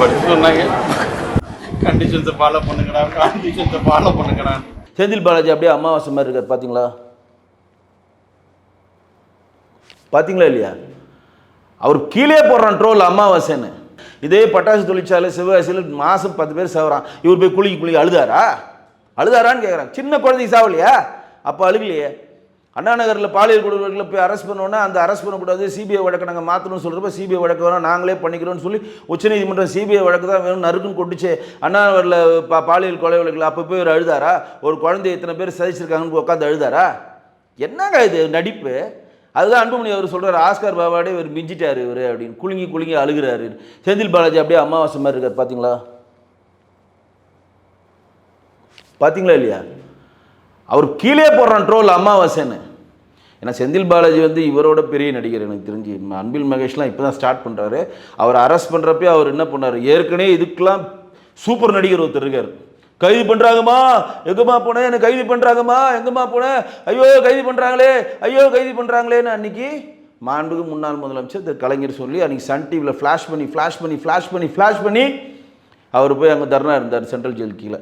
படிச்சு படிச்சு சொன்னாங்க. கண்டிஷன்ஸை ஃபாலோ பண்ணுங்கடா கண்டிஷன்ஸை ஃபாலோ பண்ணுங்கடா. செந்தில் பாலாஜி அப்படியே அமாவாசை மாதிரி இருக்கார் பார்த்தீங்களா பார்த்தீங்களா இல்லையா? அவர் கீழே போடுறான் ட்ரோல் அமாவாசைன்னு. இதே பட்டாசு தொழிற்சாலை சிவகாசியில் மாதம் பத்து பேர் சாவுறான். இவர் போய் குளிக்கு குளிக்க அழுதாரா? அழுதாரான்னு கேட்குறான் சின்ன குழந்தைக்கு சாவலையா? அப்போ அழுகலையே. அண்ணா நகரில் பாலியல் கொடுவர்களை போய் அரெஸ்ட் பண்ணோன்னா அந்த அரெஸ்ட் பண்ணக்கூடாது சிபிஐ வழக்கை நாங்கள் மாற்றணும்னு சொல்கிறப்ப சிபிஐ வழக்கு வேணும் நாங்களே பண்ணிக்கிறோம்னு சொல்லி உச்சநீதிமன்றம் சிபிஐ வழக்கு தான் வேணும் நறுக்குன்னு கொட்டுச்சு. அண்ணா நகரில் பா பாலியல் கொலை வழக்கில் அப்போ போய் ஒரு அழுதாரா? ஒரு குழந்தைய இத்தனை பேர் சதிச்சிருக்காங்கன்னு உட்காந்து அழுதாரா? என்னங்க இது நடிப்பு? அதுதான் அன்புமணி அவர் சொல்கிறார் ஆஸ்கார் பாபாடே இவர் மிஞ்சிட்டார் இவர் அப்படின்னு. குலுங்கி குலுங்கி அழுகிறாரு. செந்தில் பாலாஜி அப்படியே அமாவாசை மாதிரி இருக்கார் பார்த்தீங்களா பார்த்தீங்களா இல்லையா? அவர் கீழே போடுறான் ட்ரோல் அமாவாசைன்னு. ஏன்னா செந்தில் பாலாஜி வந்து இவரோட பெரிய நடிகர் எனக்கு தெரிஞ்சு. அன்பில் மகேஷ்லாம் இப்போ தான் ஸ்டார்ட் பண்ணுறாரு அவர் அரெஸ்ட் பண்ணுறப்பே அவர் என்ன பண்ணார்? ஏற்கனவே இதுக்கெலாம் சூப்பர் நடிகர் ஒருத்தர் இருக்கார். கைது பண்ணுறாங்கம்மா எங்கம்மா போனேன் என்னை கைது பண்ணுறாங்கம்மா எங்கம்மா போனேன் ஐயோ கைது பண்ணுறாங்களே ஐயோ கைது பண்ணுறாங்களேன்னு அன்னைக்கு மாண்புக்கு முன்னாள் முதலமைச்சர் திரு கலைஞர் சொல்லி அன்றைக்கி சன் டிவியில் ஃப்ளாஷ் பண்ணி ஃப்ளாஷ் பண்ணி ஃப்ளாஷ் பண்ணி ஃப்ளாஷ் பண்ணி அவர் போய் அங்கே தர்ணா இருந்தார் சென்ட்ரல் ஜெயில் கீழே.